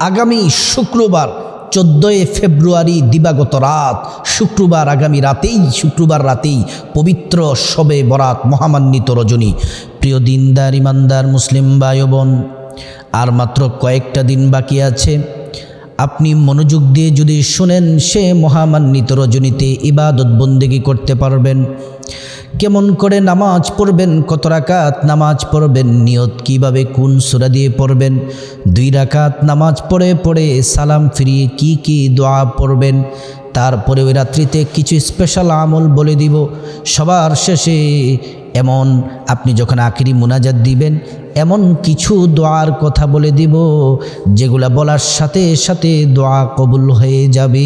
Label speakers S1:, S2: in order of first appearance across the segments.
S1: আগামী শুক্রবার চোদ্দোই ফেব্রুয়ারি দিবাগত রাত, শুক্রবার আগামী রাতেই, শুক্রবার রাতেই পবিত্র শবে বরাত মহামান্বিত রজনী। প্রিয় দিনদার, ইমানদার, মুসলিম ভাই বোন আর মাত্র কয়েকটা দিন বাকি আছে। আপনি মনোযোগ দিয়ে যদি শোনেন সে মহামান্বিত রজনীতে ইবাদত বন্দেগি করতে পারবেন। কেমন করে নামাজ পড়বেন, কত রাকাত নামাজ পড়বেন, নিয়ত কীভাবে কোন সুরা দিয়ে পড়বেন, দুই রাকাত নামাজ পড়ে পড়ে সালাম ফিরিয়ে কি কি দোয়া পড়বেন, তারপরে ওই রাত্রিতে কিছু স্পেশাল আমল বলে দিব, সবার শেষে এমন আপনি যখন আখিরি মোনাজাত দিবেন, এমন কিছু দোয়ার কথা বলে দিব, যেগুলা বলার সাথে সাথে দোয়া কবুল হয়ে যাবে।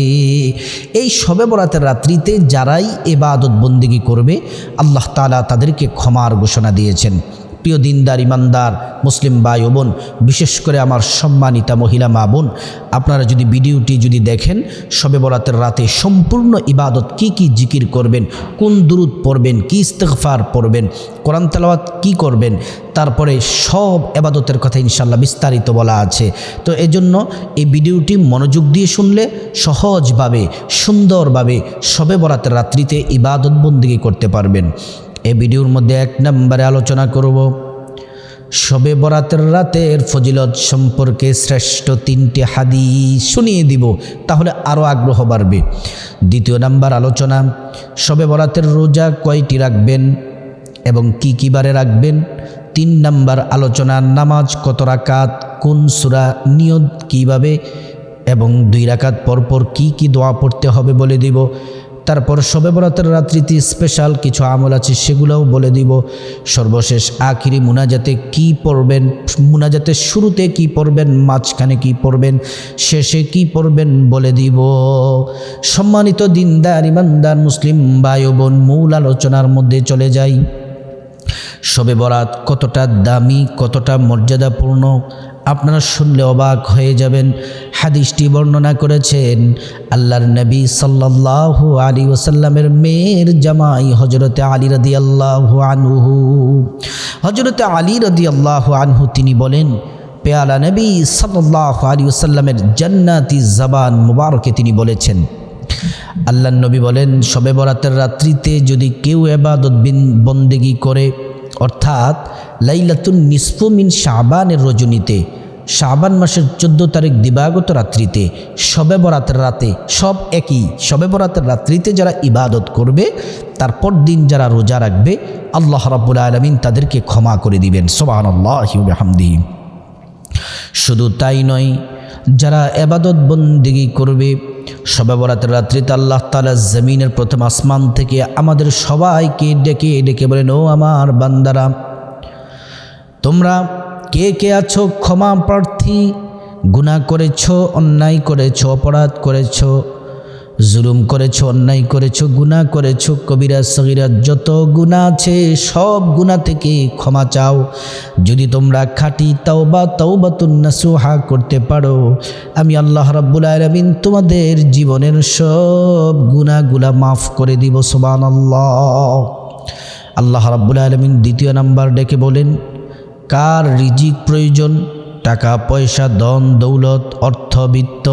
S1: এই সবে বরাতের রাত্রিতে যারাই এবাদত বন্দিগি করবে, আল্লাহ তালা তাদেরকে ক্ষমার ঘোষণা দিয়েছেন। প্রিয় দিনদার, ইমানদার, মুসলিম ভাই ও বোন, বিশেষ করে আমার সম্মানিতা মহিলা মা বোন, আপনারা যদি ভিডিওটি যদি দেখেন শবে বরাতের রাতে সম্পূর্ণ ইবাদত কি কি জিকির করবেন, কোন দুরুদ পড়বেন, কি ইস্তেগফার পড়বেন, কোরআন তেলাওয়াত কি করবেন, তারপরে সব এবাদতের কথা ইনশাল্লাহ বিস্তারিত বলা আছে। তো এজন্য এই ভিডিওটি মনোযোগ দিয়ে শুনলে সহজভাবে, সুন্দরভাবে শবে বরাতের রাত্রিতে ইবাদত বন্দিগি করতে পারবেন। এই ভিডিওর মধ্যে এক নম্বরে আলোচনা করব। শবে বরাতের রাতের ফজিলত সম্পর্কে শ্রেষ্ঠ তিনটি হাদিস শুনিয়ে দিব, তাহলে আরও আগ্রহ বাড়বে। দ্বিতীয় নাম্বার আলোচনা শবে বরাতের রোজা কয়টি রাখবেন এবং কি কী বারে রাখবেন? তিন নাম্বার আলোচনা, নামাজ কত রাকাত, কোন সুরা নিয়ত কীভাবে, এবং দুই রাকাত পরপর কি কি দোয়া পড়তে হবে বলে দিব। তারপর শবে বরাতের রাত্রিতে স্পেশাল কিছু আমল আছে, সেগুলোও বলে দিব। সর্বশেষ আখিরি মুনাজাতে কি পড়বেন, মুনাজাতের শুরুতে কি পড়বেন, মাঝখানে কি পড়বেন, শেষে কি পড়বেন বলে দিব। সম্মানিত দিনদার, ইমানদার মুসলিম ও বোন মূল আলোচনার মধ্যে চলে যাই। শবে বরাত কতটা দামি, কতটা মর্যাদাপূর্ণ, আপনারা শুনলে অবাক হয়ে যাবেন। হাদিসটি বর্ণনা করেছেন আল্লাহর নবী সাল্লাল্লাহু আলী ওসাল্লামের মেয়ের জামাই হজরতে আলী রদি আল্লাহ আনহু। হজরতে আলী রদি আল্লাহ আনহু তিনি বলেন, পেয়ালা নবী সাল্লাহ আলী ওসাল্লামের জান্নাতি জবান মুবারকে তিনি বলেছেন। আল্লাহ নবী বলেন, শবে বরাতের রাত্রিতে যদি কেউ এবাদত বিন বন্দেগি করে, অর্থাৎ লাইলাতুন নিসফুমিন শাবানের রজনীতে শাবান মাসের চোদ্দ তারিখ দিবাগত রাত্রিতে, শবে বরাতের রাতে, সব একই শবে বরাতের রাত্রিতে যারা ইবাদত করবে, তারপর দিন যারা রোজা রাখবে, আল্লাহ রাব্বুল আলমিন তাদেরকে ক্ষমা করে দিবেন। সোবাহ আল্লাহ হামদি শুধু তাই নয়, যারা এবাদত বন্দিগি করবে সবে বরাতের রাত্রিতে আল্লাহ তালা জমিনের প্রথম আসমান থেকে আমাদের সবাইকে ডেকে ডেকে বলেন, ও আমার বান্দারা, তোমরা কে কে আছো ক্ষমা প্রার্থী? গুণা করেছ, অন্যায় করেছ, অপরাধ করেছ, জুলুম করেছ, অন্যায় করেছ গুণা করেছ, কবিরা, সগিরা, যত গুণা আছে সব গুণা থেকে ক্ষমা চাও। যদি তোমরা খাটি তাওবা, তাওবাতুন সুহা করতে পারো, আমি আল্লাহ রাব্বুল আলামিন তোমাদের জীবনের সব গুণাগুলা মাফ করে দিব, সুবহানাল্লাহ। আল্লাহ আল্লাহ রাব্বুল আলামিন দ্বিতীয় নাম্বার ডেকে বলেন কার রিজিক প্রয়োজন? টাকা, পয়সা, ধন, দৌলত অর্থবিত্ত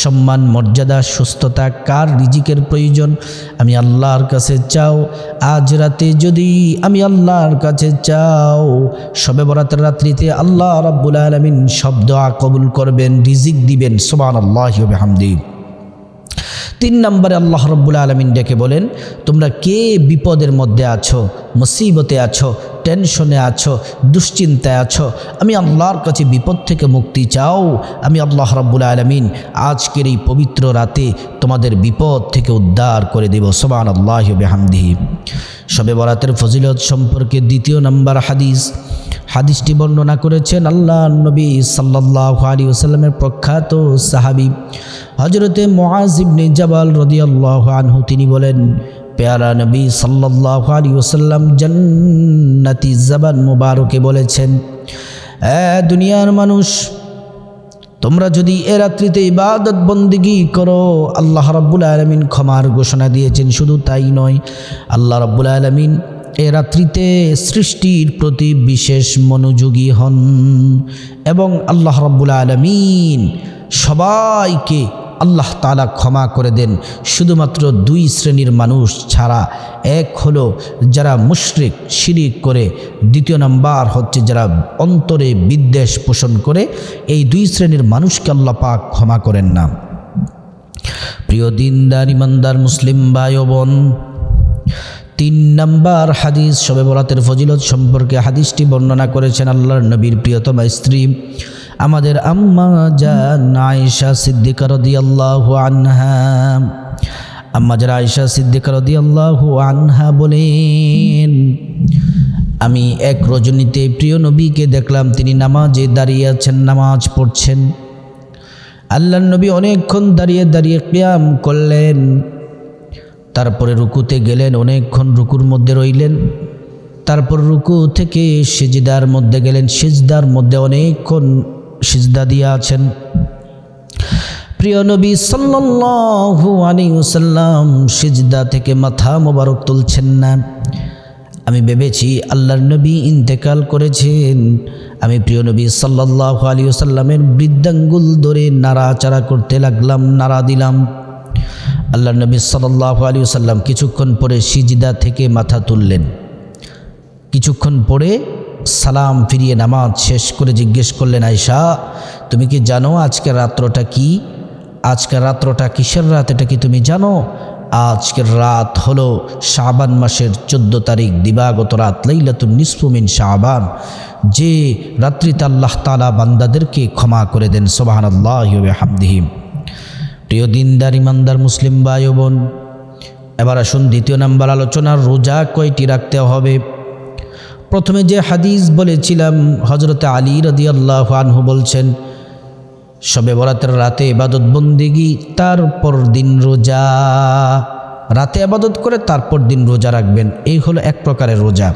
S1: সম্মান, মর্যাদা, সুস্থতা কার রিজিকের প্রয়োজন? আমি আল্লাহর কাছে চাও, আজ রাতে যদি আমি আল্লাহর কাছে চাও, সবে বরাতের রাত্রিতে আল্লাহ রাব্বুল আলমিন শব্দ কবুল করবেন, রিজিক দিবেন সোমান আল্লাহ হামদি তিন নম্বরে আল্লাহ রব্বুল আলমিন ডেকে বলেন, তোমরা কে বিপদের মধ্যে আছো, মুসিবতে আছো টেনশনে আছো, দুশ্চিন্তায় আছো, আমি আল্লাহর কাছে বিপদ থেকে মুক্তি চাও। আমি আল্লাহ রব্বুল আলমিন আজকের এই পবিত্র রাতে তোমাদের বিপদ থেকে উদ্ধার করে দেব। সোবান আল্লাহ বেহামদিহি। সবে বরাতের ফজিলত সম্পর্কে দ্বিতীয় নম্বর হাদিস। হাদিসটি বর্ণনা করেছেন আল্লাহ নবী সাল্লাহ আলী ওসাল্লামের প্রখ্যাত সাহাবি। হজরতে মোয়াজিবনে জবাল রদিয়াল্লাহ আনহু, তিনি বলেন পেয়ারা নবী সাল্লাহ আলী ওসাল্লাম জান্নাতি জবান মুবারকে বলেছেন, এ দুনিয়ার মানুষ, তোমরা যদি এ রাত্রিতে ইবাদত বন্দিগি করো, আল্লাহ রাব্বুল আলমিন ক্ষমার ঘোষণা দিয়েছেন। শুধু তাই নয়, আল্লাহ রাব্বুল আলমিন এ রাত্রিতে সৃষ্টির প্রতি বিশেষ মনোযোগী হন এবং আল্লাহ রব্বুল আলমিন সবাইকে আল্লাহ তালা ক্ষমা করে দেন। শুধুমাত্র দুই শ্রেণির মানুষ ছাড়া এক হলো যারা মুশরিক, শিরিক করে। দ্বিতীয় নাম্বার হচ্ছে যারা অন্তরে বিদ্বেষ পোষণ করে। এই দুই শ্রেণির মানুষকে আল্লাহ পাক ক্ষমা করেন না। প্রিয় দিনদার, ইমানদার, মুসলিম ভাই বোন, তিন নম্বর হাদিস শবে বরাতের ফজিলত সম্পর্কে হাদিসটি বর্ণনা করেছেন আল্লাহর নবীর প্রিয়তমা স্ত্রী। আমাদের আম্মা জান আয়েশা সিদ্দিকা রাদিয়াল্লাহু আনহা। আম্মা যারা আয়েশা সিদ্দিকা রাদিয়াল্লাহু আনহা বলেন, আমি এক রজনীতে প্রিয় নবীকে দেখলাম, তিনি নামাজে দাঁড়িয়ে আছেন, নামাজ পড়ছেন। আল্লাহ নবী অনেকক্ষণ দাঁড়িয়ে দাঁড়িয়ে ক্রিয়াম করলেন। তারপরে রুকুতে গেলেন, অনেকক্ষণ রুকুর মধ্যে রইলেন। তারপর রুকু থেকে সিজদার মধ্যে গেলেন, সিজদার মধ্যে অনেকক্ষণ সিজদা দিয়ে আছেন। প্রিয় নবী সাল্লাল্লাহু আলাইহি ওয়াসাল্লাম সিজদা থেকে মাথা মোবারক তুলছেন না। আমি ভেবেছি আল্লাহর নবী ইন্তেকাল করেছেন। আমি প্রিয় নবী সাল্লাল্লাহু আলাইহি ওয়াসাল্লামের বৃদ্ধাঙ্গুল ধরে নাড়াচাড়া করতে লাগলাম, নাড়া দিলাম। আল্লাহ নবী সাল্লাল্লাহু আলাইহি ওয়াসাল্লাম কিছুক্ষণ পরে সিজদা থেকে মাথা তুললেন। কিছুক্ষণ পরে সালাম ফিরিয়ে নামাজ শেষ করে জিজ্ঞেস করলেন আয়সা তুমি কি জানো আজকের রাত্রটা কি? আজকের রাত্রটা কিসের রাত? এটা কি তুমি জানো? আজকের রাত হলো শাবান মাসের চোদ্দ তারিখ, দিবাগত রাত লাইলাতুল নিসফুমিন শাবান। যে রাত্রিতে আল্লাহ তালা বান্দাদেরকে ক্ষমা করে দেন সোবাহান আল্লাহ হামদিহিম প্রিয় দিনদার, ইমানদার মুসলিম ও বোন, এবার আসুন দ্বিতীয় নাম্বার আলোচনার, রোজা কয়টি রাখতে হবে? প্রথমে যে হাদিস বলেছিলাম হজরতে আলী রদি আল্লাহ আনহু বলছেন সবে বরাতের রাতে এবাদত বন্দিগি, তারপর দিন রোজা। রাতে আবাদত করে তারপর দিন রোজা রাখবেন। এই হলো এক প্রকারের রোজা।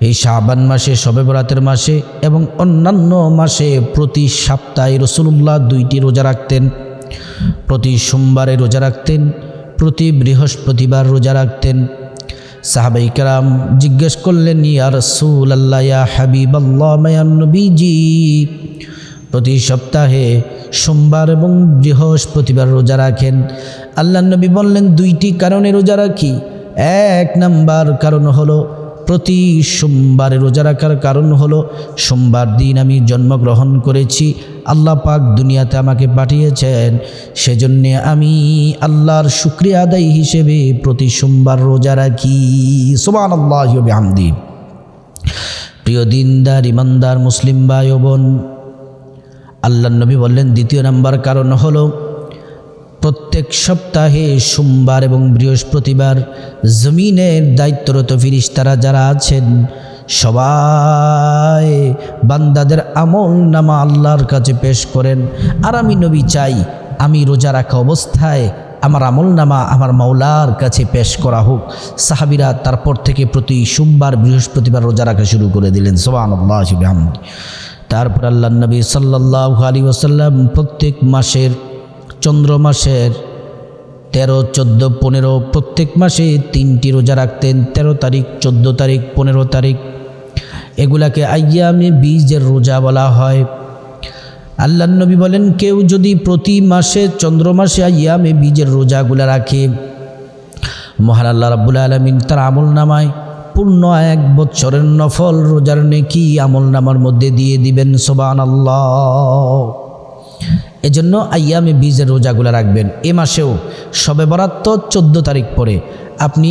S1: এই শাবান মাসে সবে বরাতের মাসে এবং অন্যান্য মাসে প্রতি সপ্তাহে রসুল্লাহ দুইটি রোজা রাখতেন। প্রতি সোমবারে রোজা রাখতেন, প্রতি বৃহস্পতিবার রোজা রাখতেন সাহাবাই কারাম জিজ্ঞেস করলেন, ইয়া রসুল আল্লাহ ইয়া হাবিব আল্লাহ মায়ানবীজি প্রতি সপ্তাহে সোমবার এবং বৃহস্পতিবার রোজা রাখেন? আল্লাহ নবী বললেন, দুইটি কারণে রোজা রাখি। এক নাম্বার কারণ হলো প্রতি সোমবারে রোজা রাখার কারণ হলো, সোমবার দিন আমি জন্মগ্রহণ করেছি, আল্লাহ পাক দুনিয়াতে আমাকে পাঠিয়েছেন। সেজন্যে আমি আল্লাহর শুক্রিয়া আদায় হিসেবে প্রতি সোমবার রোজা রাখি। সোমান আল্লাহ আমদি প্রিয় দিনদার, ইমানদার, মুসলিম ভাই বোন আল্লাহ নবী বললেন, দ্বিতীয় নাম্বার কারণ হলো প্রত্যেক সপ্তাহে সোমবার এবং বৃহস্পতিবার জমিনের দায়িত্বরত ফিরিস্তারা যারা আছেন, সবাই বান্দাদের আমল নামা আল্লাহর কাছে পেশ করেন। আর আমি নবী চাই, আমি রোজা রাখা অবস্থায় আমার আমল নামা আমার মাওলার কাছে পেশ করা হোক। সাহাবিরা তারপর থেকে প্রতি সোমবার, বৃহস্পতিবার রোজা রাখা শুরু করে দিলেন। সোবান তারপর আল্লাহ নবী সাল্লাহ আলী ওসাল্লাম প্রত্যেক মাসের চন্দ্র মাসের তেরো, চোদ্দ, পনেরো, প্রত্যেক মাসে তিনটি রোজা রাখতেন। তেরো তারিখ, চোদ্দ তারিখ, পনেরো তারিখ। এগুলাকে আইয়ামে বীজের রোজা বলা হয়। আল্লাহ নবী বলেন, কেউ যদি প্রতি মাসে, চন্দ্র মাসে আইয়ামে বীজের রোজাগুলা রাখে, মহান আল্লাহ রাবুল আলমিন তার আমল নামায় পূর্ণ এক বছরের নফল রোজার নেকি আমল নামার মধ্যে দিয়ে দিবেন সোবান আল্লাহ এজন্য আইয়ামে বীজের রোজাগুলো রাখবেন। এ মাসেও সবে বরাত তো চোদ্দ তারিখ পরে। আপনি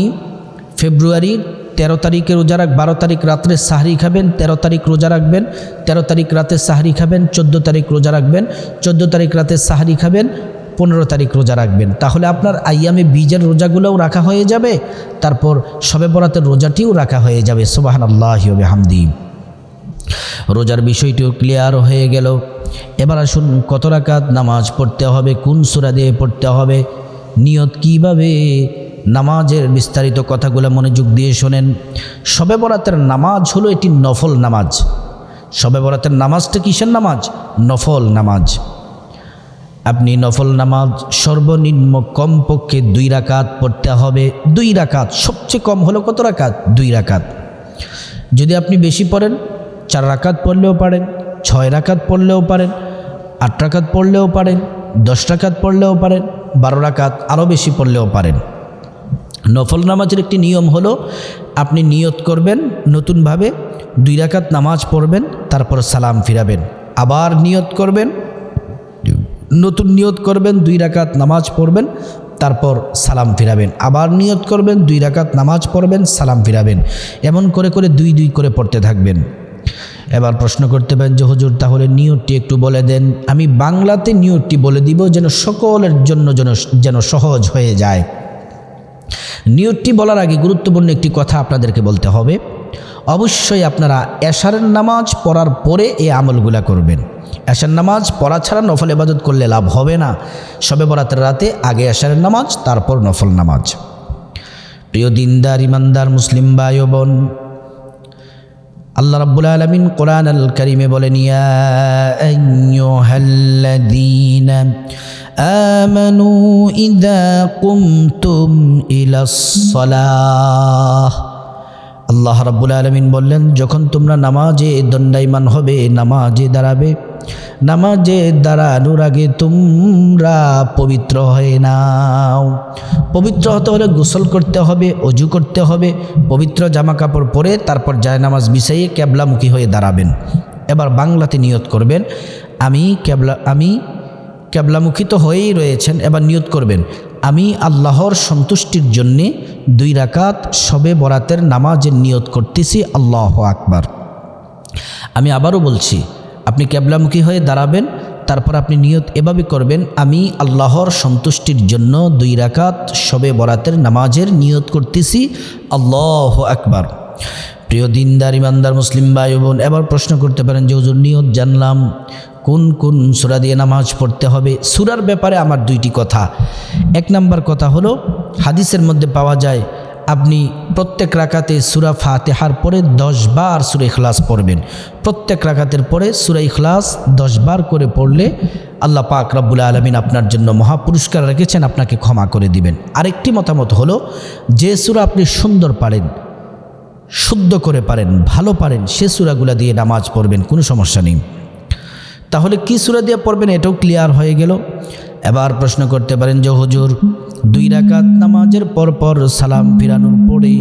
S1: ফেব্রুয়ারির তেরো তারিখে রোজা রাখ বারো তারিখ রাত্রে সাহারি খাবেন, তেরো তারিখ রোজা রাখবেন, তেরো তারিখ রাতে সাহারি খাবেন, চোদ্দ তারিখ রোজা রাখবেন, চোদ্দ তারিখ রাতে সাহারি খাবেন, পনেরো তারিখ রোজা রাখবেন। তাহলে আপনার আইয়ামে বীজের রোজাগুলোও রাখা হয়ে যাবে, তারপর সবে বরাতের রোজাটিও রাখা হয়ে যাবে। সোবাহান আল্লাহ হামদি রোজার বিষয়টিও ক্লিয়ার হয়ে গেল। এবার আসুন, কত রাকাত নামাজ পড়তে হবে, কোন সুরা দিয়ে পড়তে হবে? নিয়ত কীভাবে নামাজের বিস্তারিত কথাগুলো মনোযোগ দিয়ে শোনেন? সবে বরাতের নামাজ হলো এটি নফল নামাজ। সবে বরাতের নামাজটা কিসের নামাজ? নফল নামাজ। আপনি নফল নামাজ সর্বনিম্ন কমপক্ষে দুই রাকাত পড়তে হবে। দুই রাকাত, সবচেয়ে কম হলো কত রাকাত? দুই রাকাত। যদি আপনি বেশি পড়েন, চার রাকাত পড়লেও পারেন। ছয় রাকাত পড়লেও পারেন, আট রাকাত পড়লেও পারেন, দশ রাকাত পড়লেও পারেন, বারো রাকাত আরও বেশি পড়লেও পারেন। নফল নামাজের একটি নিয়ম হলো, আপনি নিয়ত করবেন, নতুনভাবে দুই রাকাত নামাজ পড়বেন, তারপর সালাম ফিরাবেন। আবার নিয়ত করবেন, নতুন নিয়ত করবেন, দুই রাকাত নামাজ পড়বেন, তারপর সালাম ফিরাবেন। আবার নিয়ত করবেন, দুই রাকাত নামাজ পড়বেন, সালাম ফিরাবেন। এমন করে করে দুই দুই করে পড়তে থাকবেন। এবার প্রশ্ন করতে পারেন যে, হুজুর, তাহলে নিয়তটি একটু বলে দেন। আমি বাংলাতে নিয়তটি বলে দিব যেন সকলের জন্য যেন যেন সহজ হয়ে যায়। নিয়তটি বলার আগে গুরুত্বপূর্ণ একটি কথা আপনাদেরকে বলতে হবে। অবশ্যই আপনারা এশারের নামাজ পড়ার পরে এই আমলগুলা করবেন। এশার নামাজ পড়া ছাড়া নফল ইবাদত করলে লাভ হবে না। সবে বরাতের রাতে আগে এশারের নামাজ, তারপর নফল নামাজ। প্রিয় দিনদার, ইমানদার, মুসলিম ভাই ও বোন আল্লাহ রাব্বুল আলামিন কোরআন আল কারিমে বলেন, ইয়া আইয়ুহাল্লাযীনা আমানু ইযা কুমতুম ইলাস সালাহ। আল্লাহ রাব্বুল আলামিন বললেন, যখন তোমরা নামাজে দণ্ডায়মান হবে, নামাজে দাঁড়াবে নামাজে দাঁড়ানোর আগে তোমরা পবিত্র হয়ে নাও। পবিত্র হতে হলে গোসল করতে হবে, অজু করতে হবে, পবিত্র জামা কাপড় পরে তারপর যায় নামাজ বিছাইয়ে ক্যাবলামুখী হয়ে দাঁড়াবেন। এবার বাংলাতে নিয়ত করবেন, আমি ক্যাবলা, আমি ক্যাবলামুখী তো হয়েই রয়েছেন, এবার নিয়ত করবেন, আমি আল্লাহর সন্তুষ্টির জন্যে দুই রাকাত সবে বরাতের নামাজের নিয়ত করতেছি, আল্লাহ আকবার। আমি আবারও বলছি আপনি ক্যাবলামুখী হয়ে দাঁড়াবেন, তারপর আপনি নিয়ত এভাবে করবেন, আমি আল্লাহর সন্তুষ্টির জন্য দুই রাকাত সবে বরাতের নামাজের নিয়ত করতেছি। আল্লাহ আকবার। প্রিয় দিনদার, ইমানদার, মুসলিম ভাই বোন এবার প্রশ্ন করতে পারেন যে, হুজুর, নিয়ত জানলাম, কোন কোন সুরা দিয়ে নামাজ পড়তে হবে? সুরার ব্যাপারে আমার দুইটি কথা। এক নাম্বার কথা হলো, হাদিসের মধ্যে পাওয়া যায় আপনি প্রত্যেক রাকাতে সুরা ফাতেহার পরে দশ বার সুরা ইখলাস পড়বেন। প্রত্যেক রাকাতের পরে সুরা ইখলাস দশ বার করে পড়লে আল্লাহ পাক রব্বুল আলমিন আপনার জন্য মহাপুরস্কার রেখেছেন, আপনাকে ক্ষমা করে দিবেন। আরেকটি মতামত হলো, যে সুরা আপনি সুন্দর পারেন, শুদ্ধ করে পারেন, ভালো পারেন, সে সুরাগুলা দিয়ে নামাজ পড়বেন, কোনো সমস্যা নেই। তাহলে কি সুরা দিয়ে পড়বেন এটাও ক্লিয়ার হয়ে গেল। এবার প্রশ্ন করতে পারেন যে হুজুর, দুই রাকাত নামাজের পর পর সালাম ফিরানোর পরে,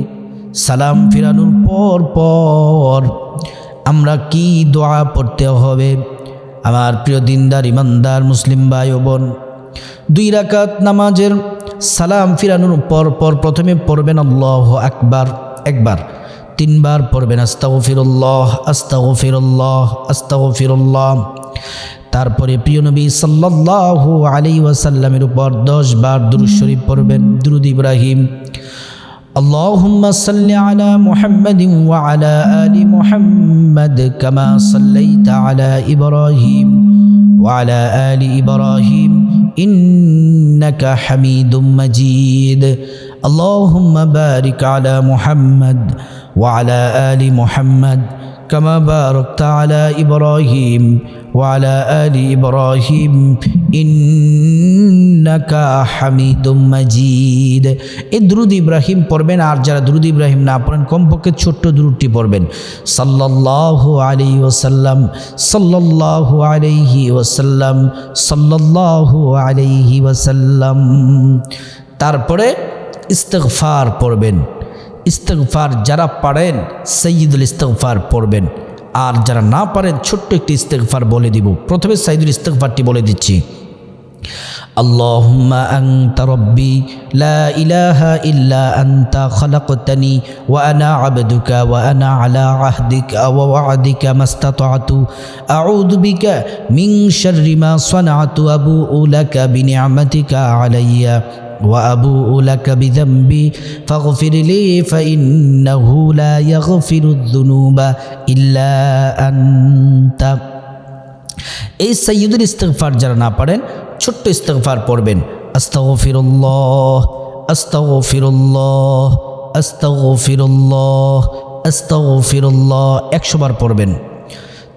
S1: সালাম ফিরানোর পর পর আমরা কি দোয়া পড়তে হবে? আমার প্রিয় দিনদার, ইমানদার মুসলিম ভাই ও বোন, দুই রাকাত নামাজের সালাম ফিরানোর পর পর প্রথমে পড়বেন আল্লাহ আকবার, একবার। তিনবার পড়বেন আস্তাও ফিরুল্লাহ আস্তাও ফিরুল্লাহ আস্তাও ফিরুল্লাহ তারপরে প্রিয় নবী সাল্লাল্লাহু আলাইহি ওয়াসাল্লামের উপর দশ বার দুরূদ শরীফ পড়বেন দুরুদ ইব্রাহিম اللهم صل على محمد وعلى آل محمد كما صليت على إبراهيم وعلى آل إبراهيم إنك حميد مجيد اللهم بارك على محمد وعلى آل محمد كما باركت على إبراهيم وعلى آل إبراهيم إنك حميد مجيد এই দ্রুদ ইব্রাহিম পড়বেন আর যারা দ্রুদ ইব্রাহিম না পড়েন কমপক্ষে ছোট্ট দ্রুদটি পড়বেন সাল্লাল্লাহু আলাইহি ওয়াসাল্লাম সাল্লাল্লাহু আলাইহি ওয়াসাল্লাম সাল্লাল্লাহু আলাইহি ওয়াসাল্লাম তারপরে ইস্তেগফার পড়বেন ইস্তেগফার যারা পারেন সৈয়দুল ইস্তেগফার পড়বেন আর যারা না পারেন ছোট্ট একটি ইস্তেগফার বলে দিব প্রথমে সাইদুল ইস্তেগফারটি বলে দিচ্ছি اللهم أنت ربي لا إله إلا أنت خلقتني وأنا عبدك وأنا على عهدك ووعدك ما استطعت أعوذ بك من شر ما صنعت أبوء لك بنعمتك عليّ وأبوء لك بذنبي فاغفر لي فإنه لا يغفر الذنوب إلا أنت এই সৈয়দুল ইস্তেগফার যারা না পারেন ছোট্ট ইস্তেগফার পড়বেন আস্তাগফিরুল্লাহ আস্তাগফিরুল্লাহ আস্তাগফিরুল্লাহ আস্তাগফিরুল্লাহ একশো বার পড়বেন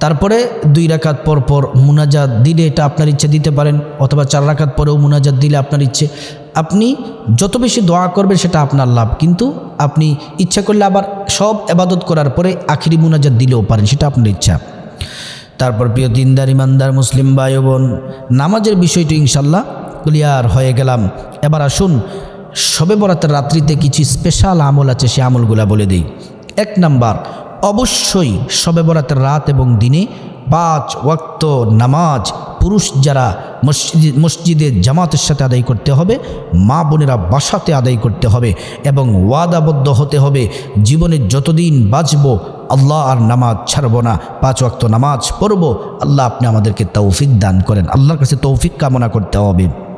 S1: তারপরে দুই রাকাত পর পর মুনাজাত দিলে এটা আপনার ইচ্ছে দিতে পারেন অথবা চার রাকাত পরেও মুনাজাত দিলে আপনার ইচ্ছে আপনি যত বেশি দোয়া করবেন সেটা আপনার লাভ। কিন্তু আপনি ইচ্ছা করলে আবার সব এবাদত করার পরে আখিরি মুনাজাত দিলেও পারেন, সেটা আপনার ইচ্ছা। তারপর প্রিয় দিনদার ইমানদার মুসলিম ভাই বোন নামাজের বিষয়টি ইনশাল্লাহ ক্লিয়ার হয়ে গেলাম। এবার আসুন সবে বরাতের রাত্রিতে কিছু স্পেশাল আমল আছে, সে আমলগুলা বলে দিই। এক নাম্বার, অবশ্যই সবে বরাতের রাত এবং দিনে পাঁচ ওয়াক্ত নামাজ পুরুষ যারা মসজিদ, মসজিদে জামাতের সাথে আদায় করতে হবে, মা বোনেরা বাসাতে আদায় করতে হবে এবং ওয়াদাবদ্ধ হতে হবে। জীবনে যতদিন বাঁচব, আল্লাহ আর নামাজ ছাড়ব না। পাঁচ ওয়াক্ত নামাজ পড়ব, আল্লাহ আপনি আমাদেরকে তৌফিক দান করেন। আল্লাহর কাছে তৌফিক কামনা করতে হবে।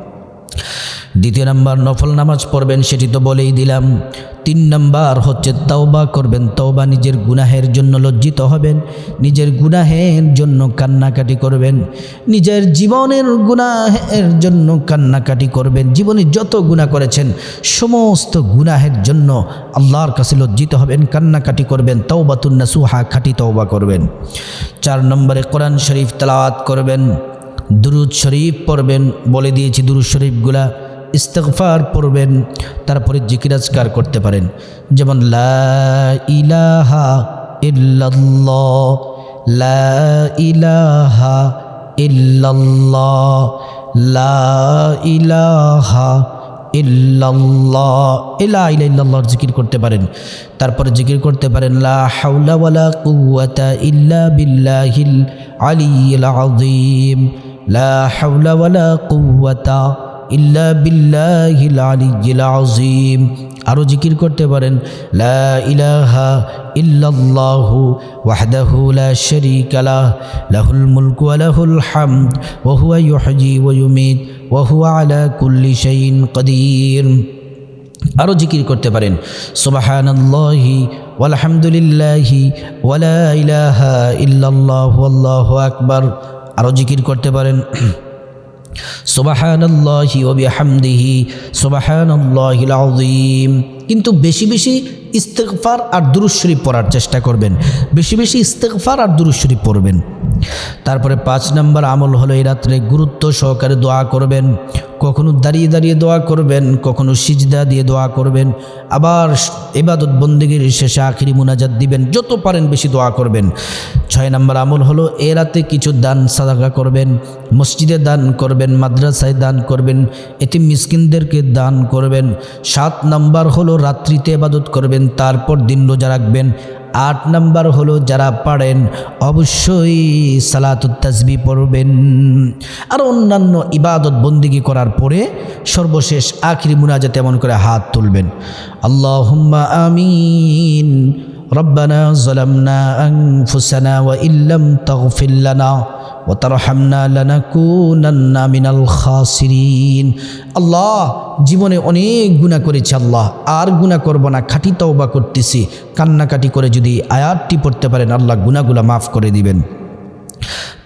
S1: দ্বিতীয় নাম্বার, নফল নামাজ পড়বেন, সেটি তো বলেই দিলাম। তিন নাম্বার হচ্ছে তওবা করবেন, তওবা নিজের গুনাহের জন্য লজ্জিত হবেন, নিজের গুনাহের জন্য কান্নাকাটি করবেন, নিজের জীবনের গুনাহের জন্য কান্নাকাটি করবেন, জীবনে যত গুনাহ করেছেন, সমস্ত গুনাহের জন্য আল্লাহর কাছে লজ্জিত হবেন, কান্নাকাটি করবেন তওবাতুন্না সুহা খাটি তওবা করবেন। চার নম্বরে কোরআন শরীফ তেলাওয়াত করবেন। দুরুদ শরীফ পড়বেন, বলে দিয়েছি দুরুদ শরীফগুলা। ইস্তগফার পড়বেন, তারপরে জিকিরাজকার করতে পারেন। যেমন, লা ইলাহা ইল্লাল্লাহ, লা ইলাহা ইল্লাল্লাহ, লা ইলাহা ইল্লাল্লাহ, ইলা ইলা জিকির করতে পারেন। তারপরে জিকির করতে পারেন, লা ইল্লা বিল্লাহিল আলিয়্যিল আযীম। লা হাওলা ওয়ালা কুওয়াতা ইল্লা বিল্লাহিল আলিয়্যিল আযীম। আরও জিকির করতে পারেন, লা ইলাহা ইল্লাল্লাহু ওয়াহদাহু লা শারীকা লাহ, লাহুল মুলকু ওয়া লাহুল হামদ, ওয়া হুয়া ইউহয়ি ওয়া আরও জিকির করতে পারেন, সুবহানাল্লাহি ওয়ালহামদুলিল্লাহি ওয়ালা ইলাহা ইল্লাল্লাহু আল্লাহু আকবার। আরও জিকির করতে পারেন। সুবাহানাল্লাহি ওবিহামদিহি সুবাহানাল্লাহিল আযীম। কিন্তু বেশি বেশি ইস্তেগফার আর দুরুদ শরীফ পড়ার চেষ্টা করবেন। বেশি বেশি ইস্তেকফার আর দুরুদ শরীফ পড়বেন। তারপরে পাঁচ নম্বর আমল হলো এই রাত্রে গুরুত্ব সহকারে দোয়া করবেন। কখনো দাঁড়িয়ে দাঁড়িয়ে দোয়া করবেন, কখনো সিজদা দিয়ে দোয়া করবেন। আবার এবাদত বন্দিগির শেষে আখিরি মুনাজাত দিবেন, যত পারেন বেশি দোয়া করবেন। ছয় নম্বর আমল হলো এ রাতে কিছু দান সাদাকা করবেন। মসজিদে দান করবেন, মাদ্রাসায় দান করবেন এটি মিসকিনদেরকে দান করবেন, সাত নম্বর হলো রাত্রিতে এবাদত করবেন, তারপর দিন রোজা রাখবেন, আট নাম্বার হলো যারা পারেন, অবশ্যই সালাতুত তাসবি পড়বেন। আর অন্যান্য ইবাদত বন্দিগি করার পরে সর্বশেষ আখিরি মুনাজাতে এমন করে হাত তুলবেন। আল্লাহ আমিন। ربنا ظلمنا أنفسنا وإن لم تغفر لنا وترحمنا لنكونن من الخاسرين আল্লাহ জীবনে অনেক গুণা করেছি আল্লাহ আর গুণা করব না খাঁটি তওবা করতেছি কান্নাকাটি করে যদি আয়াতটি পড়তে পারেন আল্লাহ গুণাগুলা মাফ করে দিবেন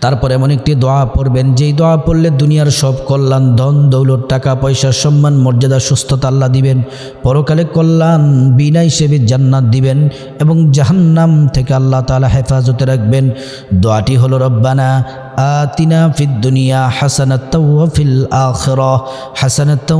S1: তারপর এমন একটি দোয়া পড়বেন, যেই দোয়া পড়লে দুনিয়ার সব কল্যাণ, ধন, দৌলত, টাকা, পয়সা, সম্মান, মর্যাদা, সুস্থতা আল্লাহ দিবেন। পরকালে কল্যাণ, বিনা হিসেবে জান্নাত দিবেন এবং জাহান্নাম থেকে আল্লাহ তালা হেফাজতে রাখবেন। দোয়াটি হলো, রব্বানা আতিনা ফিদ দুনিয়া হাসানাত ফিল আখর হাসানাত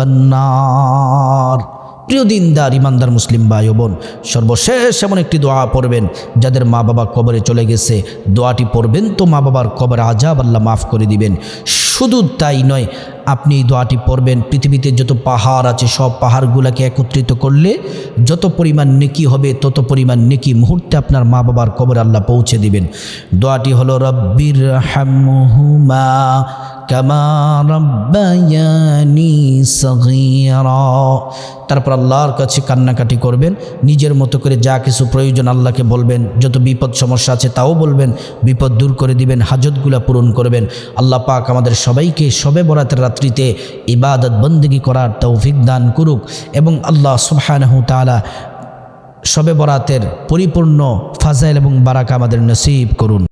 S1: আজাবান্নার প্রিয় দিনদার, ইমানদার মুসলিম ভাই বোন, সর্বশেষ এমন একটি দোয়া পড়বেন যাদের মা বাবা কবরে চলে গেছে। দোয়াটি পড়বেন তো মা বাবার কবরে আজাব আল্লাহ মাফ করে দিবেন। শুধু তাই নয়, আপনি এই দোয়াটি পড়বেন, পৃথিবীতে যত পাহাড় আছে, সব পাহাড়গুলোকে একত্রিত করলে যত পরিমাণ নেকি হবে, তত পরিমাণ নেকি মুহূর্তে আপনার মা বাবার কবর আল্লাহ পৌঁছে দিবেন। দোয়াটি হলো, রব্বির তারপর আল্লাহর কাছে কান্নাকাটি করবেন, নিজের মতো করে যা কিছু প্রয়োজন আল্লাহকে বলবেন, যত বিপদ সমস্যা আছে তাও বলবেন, বিপদ দূর করে দিবেন, হাজতগুলা পূরণ করবেন। আল্লাহ পাক আমাদের সবাইকে সবে বরাতের রাত্রিতে ইবাদত বন্দিগি করার তৌফিক দান করুক এবং আল্লাহ সুবহানাহু সবে বরাতের পরিপূর্ণ ফাজাইল এবং বারাকা আমাদের নসিব করুন।